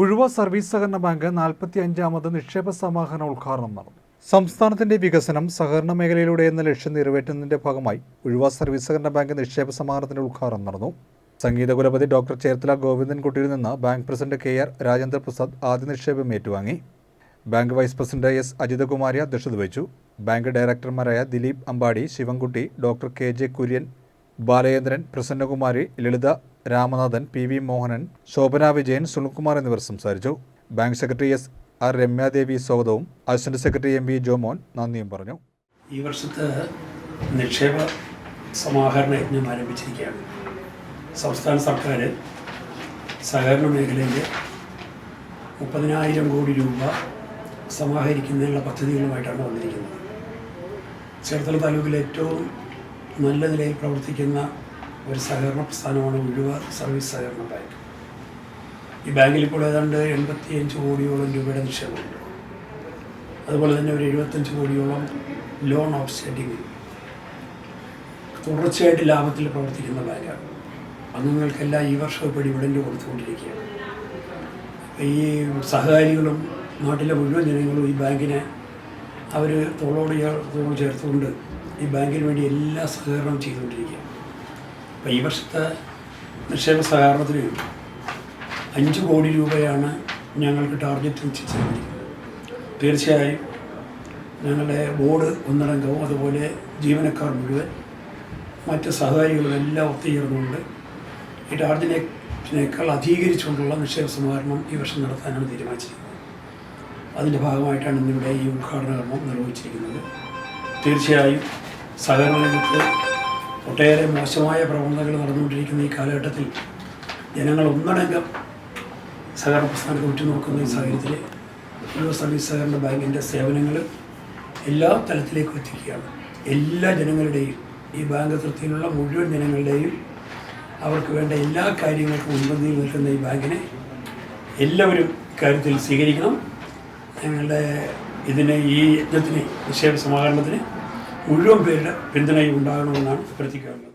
Uzhuva service സഹകരണ bank നാൽപ്പത്തി അഞ്ചാമത് നിക്ഷേപ സമാഹരണ ഉദ്ഘാടനം നടന്നു. സംസ്ഥാനത്തിന്റെ വികസനം സഹകരണ മേഖലയിലൂടെ എന്ന ലക്ഷ്യം നിറവേറ്റുന്നതിന്റെ ഭാഗമായി ഉഴുവ സർവീസ് സഹകരണ ബാങ്ക് നിക്ഷേപ സമാഹരണത്തിന്റെ ഉദ്ഘാടനം നടന്നു. സംഗീത കുലപതി ഡോക്ടർ ചേർത്തല ഗോവിന്ദൻകുട്ടിയിൽ നിന്ന് bank president K R Rajendra Prasad ആദ്യ നിക്ഷേപം ഏറ്റുവാങ്ങി. Bank vice president S Ajithakumari അധ്യക്ഷത വഹിച്ചു. Bank ഡയറക്ടർമാരായ Dileep Ambadi Sivankutty doctor K J Kurian Balachandran Prasannakumari Lalitha Ramanathan P V Mohanan Shobhana Vijayan Sunilkumar എന്നിവർ സംസാരിച്ചു. Bank secretary S R Ramyadevi സ്വാഗതവും. Assistant secretary M V Jomon നന്ദിയും പറഞ്ഞു. ഈ വർഷത്തെ നിക്ഷേപ സമാഹരണ യജ്ഞം ആരംഭിച്ചിരിക്കുകയാണ്. സംസ്ഥാന സർക്കാർ സഹകരണ മേഖലയിൽ മുപ്പതിനായിരം കോടി രൂപ സമാഹരിക്കുന്നതിനുള്ള പദ്ധതികളുമായിട്ടാണ് വന്നിരിക്കുന്നത്. ചേർത്തല താലൂക്കിലെ ഏറ്റവും നല്ല നിലയിൽ പ്രവർത്തിക്കുന്ന ഒരു സഹകരണ പ്രസ്ഥാനമാണ് ഉഴുവ സർവീസ് സഹകരണ ബാങ്ക്. ഈ ബാങ്കിൽ ഇപ്പോൾ ഏതാണ്ട് എൺപത്തിയഞ്ച് കോടിയോളം രൂപയുടെ നിക്ഷേപമുണ്ട് അതുപോലെ തന്നെ ഒരു എഴുപത്തഞ്ച് കോടിയോളം ലോൺ ഓഫ് ഔട്ട്സ്റ്റാൻഡിങ് തുടർച്ചയായിട്ട് ലാഭത്തിൽ പ്രവർത്തിക്കുന്ന ബാങ്കാണ്. അംഗങ്ങൾക്കെല്ലാം ഈ വർഷം ഇപ്പോൾ ഡിവിഡൻഡ് കൊടുത്തുകൊണ്ടിരിക്കുകയാണ്. ഈ സഹകാരികളും നാട്ടിലെ മുഴുവൻ ജനങ്ങളും ഈ ബാങ്കിനെ അവർ തോളോട് ചേർത്തുകൊണ്ട് ഈ ബാങ്കിന് വേണ്ടി എല്ലാ സഹകരണവും ചെയ്തുകൊണ്ടിരിക്കുക. അപ്പോൾ ഈ വർഷത്തെ നിക്ഷേപ സഹകരണത്തിന് അഞ്ച് കോടി രൂപയാണ് ഞങ്ങൾക്ക് ടാർഗറ്റ് നിശ്ചയിച്ചിരിക്കുന്നത് തീർച്ചയായും ഞങ്ങളുടെ ബോർഡ് ഒന്നടങ്കവും അതുപോലെ ജീവനക്കാർ മുഴുവൻ മറ്റ് സഹകാരികളും എല്ലാം ഒത്തുചേർന്നുകൊണ്ട് ഈ ടാർഗറ്റിനേക്കാൾ അധികരിച്ചുകൊണ്ടുള്ള നിക്ഷേപ സമാഹരണം ഈ വർഷം നടത്താനാണ് തീരുമാനിച്ചിരിക്കുന്നത്. അതിന്റെ ഭാഗമായിട്ടാണ് ഇന്നിവിടെ ഈ ഉദ്ഘാടന കർമ്മം നിർവഹിച്ചിരിക്കുന്നത്. തീർച്ചയായും സഹകരണ രംഗത്ത് ഒട്ടേറെ മോശമായ പ്രവണതകൾ നടന്നുകൊണ്ടിരിക്കുന്ന ഈ കാലഘട്ടത്തിൽ ജനങ്ങൾ ഒന്നടങ്കം സഹകരണ പ്രസ്ഥാനത്തെ ഉറ്റുനോക്കുന്ന ഈ സാഹചര്യത്തിൽ ഓരോ സർവീസ് സഹകരണ ബാങ്കിന്റെ സേവനങ്ങൾ എല്ലാ തലത്തിലേക്കും എത്തിക്കുകയാണ്. എല്ലാ ജനങ്ങളുടെയും ഈ ബാങ്ക് തൃപ്തിയിലുള്ള മുഴുവൻ ജനങ്ങളുടെയും അവർക്ക് വേണ്ട എല്ലാ കാര്യങ്ങൾക്കും മുൻപന്തിയിൽ നിൽക്കുന്ന ഈ ബാങ്കിനെ എല്ലാവരും കാര്യത്തിൽ സ്വീകരിക്കണം. ഞങ്ങളുടെ ഇതിന് ഈ യജ്ഞത്തിന് നിക്ഷേപ സമാഹരണത്തിന് മുഴുവൻ പേരുടെ പിന്തുണയും ഉണ്ടാകണമെന്നാണ് അഭ്യർത്ഥിക്കാറുള്ളത്.